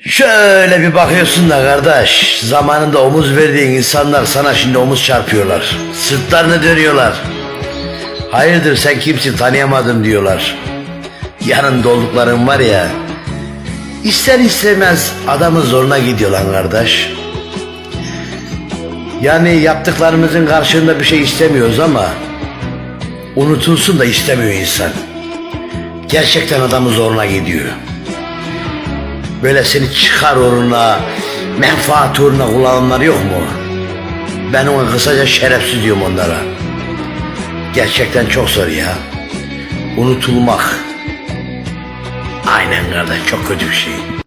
Şöyle bir bakıyorsun da kardeş, zamanında omuz verdiğin insanlar sana şimdi omuz çarpıyorlar. Sırtlarını dönüyorlar. Hayırdır sen kimsin tanıyamadım diyorlar. Yanında oldukların var ya, ister istemez adamın zoruna gidiyor lan kardeş. Yani yaptıklarımızın karşılığında bir şey istemiyoruz ama unutulsun da istemiyor insan. Gerçekten adamın zoruna gidiyor. Böyle seni çıkar uğruna, menfaat uğruna kullananlar yok mu? Ben ona kısaca şerefsiz diyorum onlara. Gerçekten çok zor ya. Unutulmak. Aynen kardeş çok kötü bir şey.